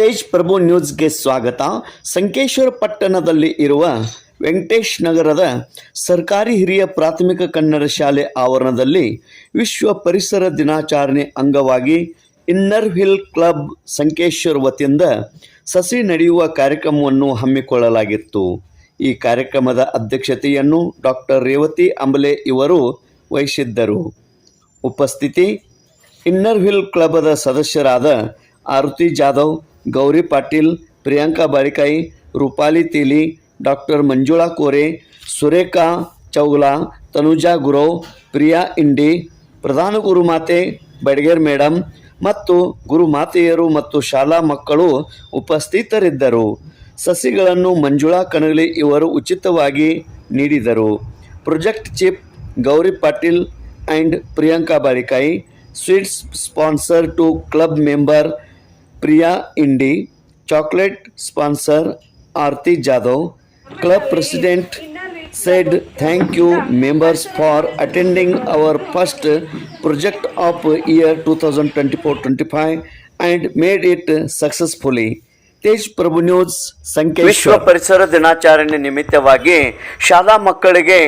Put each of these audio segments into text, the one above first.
ತೇಜ್ ಪ್ರಭು ನ್ಯೂಸ್ಗೆ ಸ್ವಾಗತ. ಸಂಕೇಶ್ವರ ಪಟ್ಟಣದಲ್ಲಿ ಇರುವ ವೆಂಕಟೇಶ್ ನಗರದ ಸರ್ಕಾರಿ ಹಿರಿಯ ಪ್ರಾಥಮಿಕ ಕನ್ನಡ ಶಾಲೆ ಆವರಣದಲ್ಲಿ ವಿಶ್ವ ಪರಿಸರ ದಿನಾಚರಣೆ ಅಂಗವಾಗಿ ಇನ್ನರ್ ಹಿಲ್ ಕ್ಲಬ್ ಸಂಕೇಶ್ವರ್ ವತಿಯಿಂದ ಸಸಿ ನಡೆಯುವ ಕಾರ್ಯಕ್ರಮವನ್ನು ಹಮ್ಮಿಕೊಳ್ಳಲಾಗಿತ್ತು. ಈ ಕಾರ್ಯಕ್ರಮದ ಅಧ್ಯಕ್ಷತೆಯನ್ನು ಡಾಕ್ಟರ್ ರೇವತಿ ಅಂಬಲೆ ಇವರು ವಹಿಸಿದ್ದರು. ಉಪಸ್ಥಿತಿ, ಇನ್ನರ್ ಹಿಲ್ ಕ್ಲಬ್ದ ಸದಸ್ಯರಾದ ಆರತಿ ಜಾಧವ್, ಗೌರಿ ಪಾಟೀಲ್, ಪ್ರಿಯಾಂಕಾ ಬಾರಿಕಾಯಿ, ರೂಪಾಲಿ ತೀಲಿ, ಡಾಕ್ಟರ್ ಮಂಜುಳಾ ಕೋರೆ, ಸುರೇಖಾ ಚೌಲಾ ತನುಜಾ ಗುರೋ ಪ್ರಿಯಾ ಇಂಡಿ, ಪ್ರಧಾನ ಗುರುಮಾತೆ ಬಡ್ಗೇರ್ ಮೇಡಮ್ ಮತ್ತು ಗುರುಮಾತೆಯರು ಮತ್ತು ಶಾಲಾ ಮಕ್ಕಳು ಉಪಸ್ಥಿತರಿದ್ದರು. ಸಸಿಗಳನ್ನು ಮಂಜುಳಾ ಕಣಗಲಿ ಇವರು ಉಚಿತವಾಗಿ ನೀಡಿದರು. Project chip Gauri Patil and Priyanka Barikai, sweets sponsor to club member Priya Indi, chocolate sponsor Arati Jadhav, club president said thank you members for attending our first project of year 2024-25 and made it successfully Tej Prabhu news ಸಂಖ್ಯೆ ವಿಶ್ವ ಪರಿಸರ ದಿನಾಚರಣೆ ನಿಮಿತ್ತವಾಗಿ ಶಾಲಾ ಮಕ್ಕಳಿಗೆ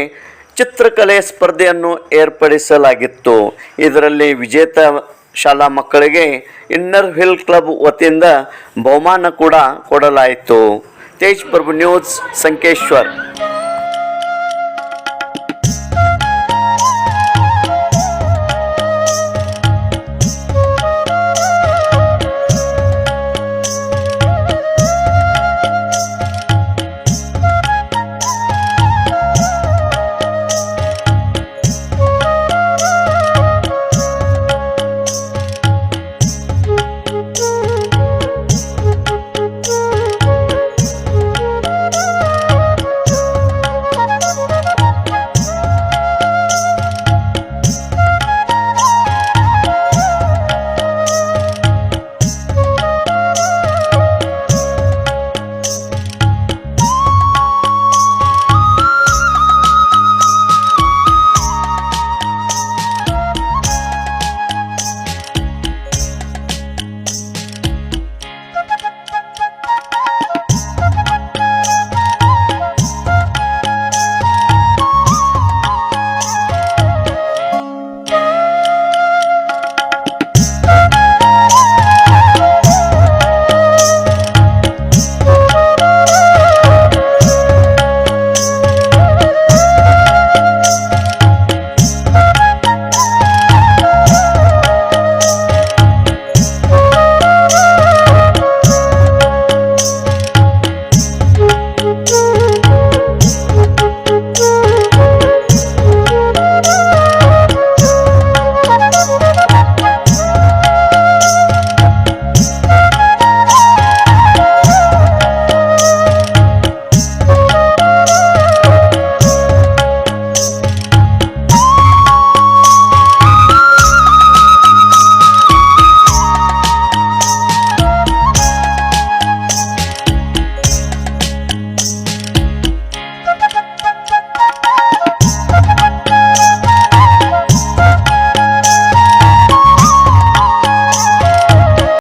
ಚಿತ್ರಕಲೆ ಸ್ಪರ್ಧೆಯನ್ನು ಏರ್ಪಡಿಸಲಾಗಿತ್ತು. ಇದರಲ್ಲಿ ವಿಜೇತ ಶಾಲಾ ಮಕ್ಕಳಿಗೆ ಇನ್ನರ್ ಹಿಲ್ ಕ್ಲಬ್ ವತಿಯಿಂದ ಬಹುಮಾನ ಕೂಡ ಕೊಡಲಾಯಿತು. ತೇಜ್ ಪ್ರಭು ನ್ಯೂಸ್ ಸಂಕೇಶ್ವರ್.